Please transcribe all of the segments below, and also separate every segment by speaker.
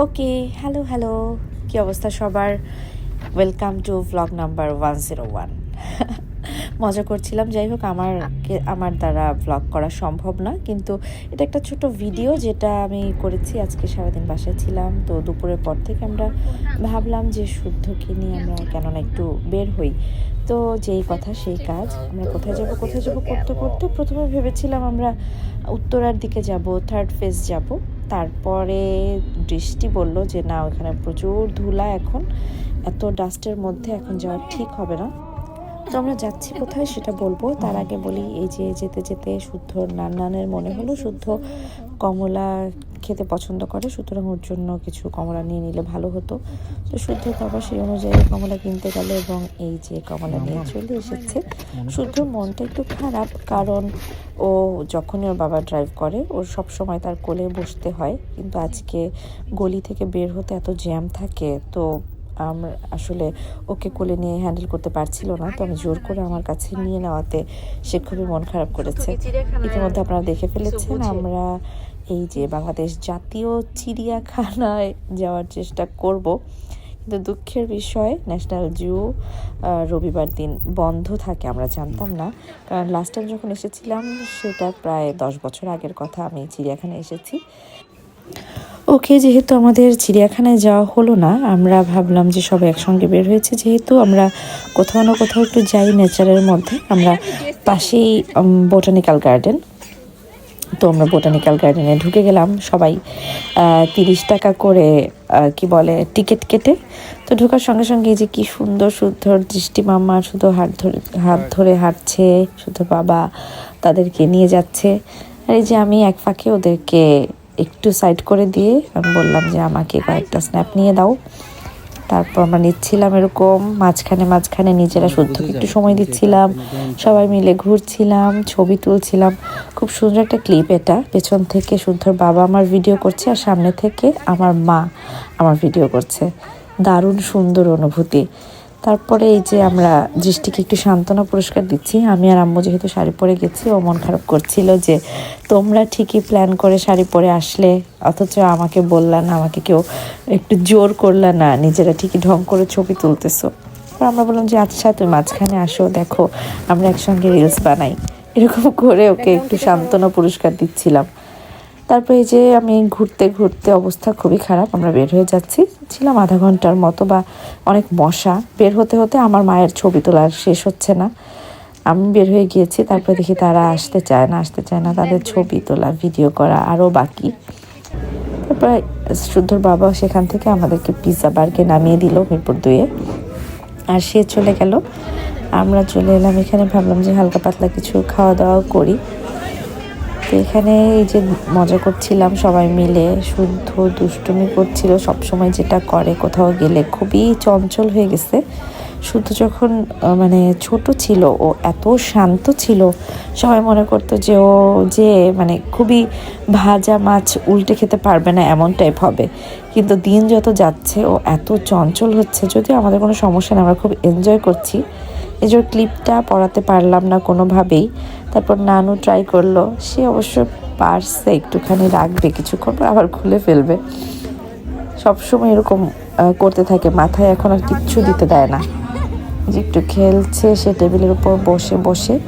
Speaker 1: Okay hello hello কী অবস্থা সবার? Welcome to vlog number one zero one মজা করছিলাম, যাই হোক আমার আমার দ্বারা ভ্লগ করা সম্ভব না, কিন্তু এটা একটা ছোট ভিডিও যেটা আমি করেছি, আজকে সারাদিন বাসায় ছিলাম, তো দুপুরের পর থেকে আমরা ভাবলাম যে শুদ্ধকে নিয়ে আমরা কেননা একটু বের হই। তো যেই কথা, সেই কাজ, আমরা কোথায় যাব কোথায় যাব করতে করতে প্রথমে ভেবেছিলাম আমরা উত্তরার দিকে যাব থার্ড ফেজ যাব। তারপরে দৃষ্টি বলল যে, না, ওখানে প্রচুর ধুলা এখন। এত ডাস্টের মধ্যে এখন যাওয়া ঠিক হবে না। তো আমরা যাচ্ছি কোথায় সেটা বলব। তার আগে বলি, এই যে যেতে যেতে শুদ্ধ নান্নানের মনে হলো, শুদ্ধ কমলা খেতে পছন্দ করে সুতরাং ওর জন্য কিছু কমলা নিয়ে নিলে ভালো হতো। তো শুদ্ধ বাবা সেই অনুযায়ী কমলা কিনতে গেল এবং এই যে কমলা নিয়ে চলে এসেছে। শুদ্ধ মনটা একটু খারাপ কারণ ও যখনই ওর বাবা ড্রাইভ করে ওর সব সময় তার কোলে বসতে হয়। কিন্তু আজকে গলি থেকে বের হতে এত জ্যাম থাকে তো আমরা আসলে ওকে কোলে নিয়ে হ্যান্ডেল করতে পারছিল না। তো আমি জোর করে আমার কাছে নিয়ে নেওয়াতে সে খুবই মন খারাপ করেছে। ইতিমধ্যে আপনারা দেখে ফেলেছেন আমরা এই যে বাংলাদেশ জাতীয় চিড়িয়াখানায় যাওয়ার চেষ্টা করব। কিন্তু দুঃখের বিষয় ন্যাশনাল জু রবিবার দিন বন্ধ থাকে, আমরা জানতাম না। কারণ লাস্ট টাইম যখন এসেছিলাম, সেটা প্রায় দশ বছর আগের কথা, আমি চিড়িয়াখানায় এসেছি। ওকে, যেহেতু আমাদের চিড়িয়াখানায় যাওয়া হলো না, আমরা ভাবলাম যে সব একসঙ্গে বের হয়েছে। যেহেতু আমরা কোথাও না কোথাও একটু যাই নেচারের মধ্যে, আমরা পাশেই বোটানিক্যাল গার্ডেন তো আমরা বোটানিক্যাল গার্ডেনে ঢুকে গেলাম। সবাই তিরিশ টাকা করে কি বলে টিকিট কেটে। তো ঢোকার সঙ্গে সঙ্গে এই যে কি সুন্দর সুন্দর দৃষ্টি মামা শুধু হাত ধরে হাত ধরে হাঁটছে শুধু বাবা তাদেরকে নিয়ে যাচ্ছে। আর এই যে আমি এক ফাঁকে ওদেরকে একটু সাইড করে দিয়ে আমি বললাম যে আমাকে কয়েকটা স্ন্যাপ নিয়ে দাও। তারপর আমরা নিচ্ছিলাম এরকম মাঝখানে মাঝখানে নিজেরা শুদ্ধ একটু সময় দিচ্ছিলাম সবাই মিলে ঘুরছিলাম ছবি তুলছিলাম। খুব সুন্দর একটা ক্লিপ এটা। পেছন থেকে শুদ্ধর বাবা আমার ভিডিও করছে আর সামনে থেকে আমার মা আমার ভিডিও করছে। দারুণ সুন্দর অনুভূতি। তারপরে এই যে আমরা দৃষ্টিকে একটু সান্ত্বনা পুরস্কার দিচ্ছি। আমি আর আম্মু যেহেতু শাড়ি পরে গেছি ও মন খারাপ করছিল যে তোমরা ঠিকই প্ল্যান করে শাড়ি পরে আসলে অথচ আমাকে বললা না আমাকে কেউ একটু জোর করলা না নিজেরা ঠিকই ঢং করে ছবি তুলতেছো। তারপর আমরা বললাম যে আচ্ছা তুমি মাঝখানে আসো দেখো আমরা একসঙ্গে রিলস বানাই। এরকম করে ওকে একটু সান্ত্বনা পুরস্কার দিচ্ছিলাম। তারপরে এই যে আমি ঘুরতে ঘুরতে অবস্থা খুবই খারাপ, আমরা বের হয়ে যাচ্ছি। ছিলাম আধা ঘণ্টার মতো বা অনেক মশা। বের হতে হতে আমার মায়ের ছবি তোলা শেষ হচ্ছে না। আমি বের হয়ে গিয়েছি, তারপরে দেখি তারা আসতে চায় না, আসতে চায় না। তাদের ছবি তোলা, ভিডিও করা আরও বাকি। তারপরে শুদ্ধর বাবা সেখান থেকে আমাদেরকে পিৎজা বার্গে নামিয়ে দিল মিরপুর দুয়ে। আর সে চলে গেল। আমরা চলে এলাম, এখানে ভাবলাম যে হালকা পাতলা কিছু খাওয়া দাওয়া করি। তো এখানে এই যে মজা করছিলাম সবাই মিলে, শুদ্ধ দুষ্টুমি করছিল সব সময় যেটা করে কোথাও গেলে। খুবই চঞ্চল হয়ে গেছে। শুদ্ধ যখন মানে ছোট ছিল, ও এত শান্ত ছিল, সবাই মনে করতো যে ও যে মানে খুবই ভাজা মাছ উল্টে খেতে পারবে না, এমন টাইপ হবে। কিন্তু দিন যত যাচ্ছে, ও এত চঞ্চল হচ্ছে, যদিও আমাদের কোনো সমস্যা নেই, আমরা খুব এনজয় করছি। যে ক্লিপটা পড়াতে পারলাম না কোনোভাবেই। তারপর নানু ট্রাই করল। সে অবশ্য পারছে, একটুখানি রাখবে, কিছুক্ষণ আবার খুলে ফেলবে। সবসময় এরকম করতে থাকে, মাথায় এখন আর কিচ্ছু দিতে দেয় না। যে একটু খেলছে, সে টেবিলের উপর বসে বসে।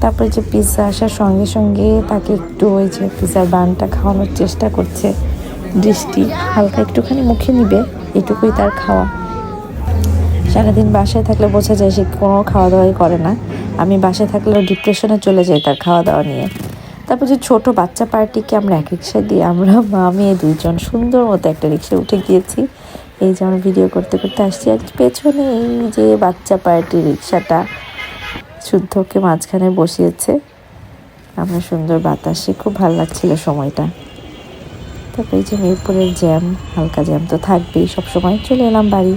Speaker 1: তারপরে যে পিৎজা আসার সঙ্গে সঙ্গে তাকে একটু ওই যে পিৎজার বানটা খাওয়ানোর চেষ্টা করছে। দৃষ্টি হালকা একটুখানি মুখে নিবে, এটুকুই তার খাওয়া। সারাদিন বাসায় থাকলে বোঝা যায় সে কোনো খাওয়া দাওয়াই করে না। আমি বাসায় থাকলেও ডিপ্রেশনে চলে যাই তার খাওয়া দাওয়া নিয়ে। তারপর যে ছোট বাচ্চা পার্টিকে আমরা এক রিক্সা দিয়ে আমরা মা মেয়ে দুইজন সুন্দর মতো একটা রিক্সা উঠে গিয়েছি। এই যে আমরা ভিডিও করতে করতে আসছি আর পেছনে এই যে বাচ্চা পার্টি রিক্সাটা শুদ্ধকে মাঝখানে বসিয়েছে। আমরা সুন্দর বাতাসে, খুব ভালো লাগছিল সময়টা। তারপরে এই যে মিরপুরের জ্যাম হালকা জ্যাম তো থাকবেই সবসময়। চলে এলাম বাড়ি।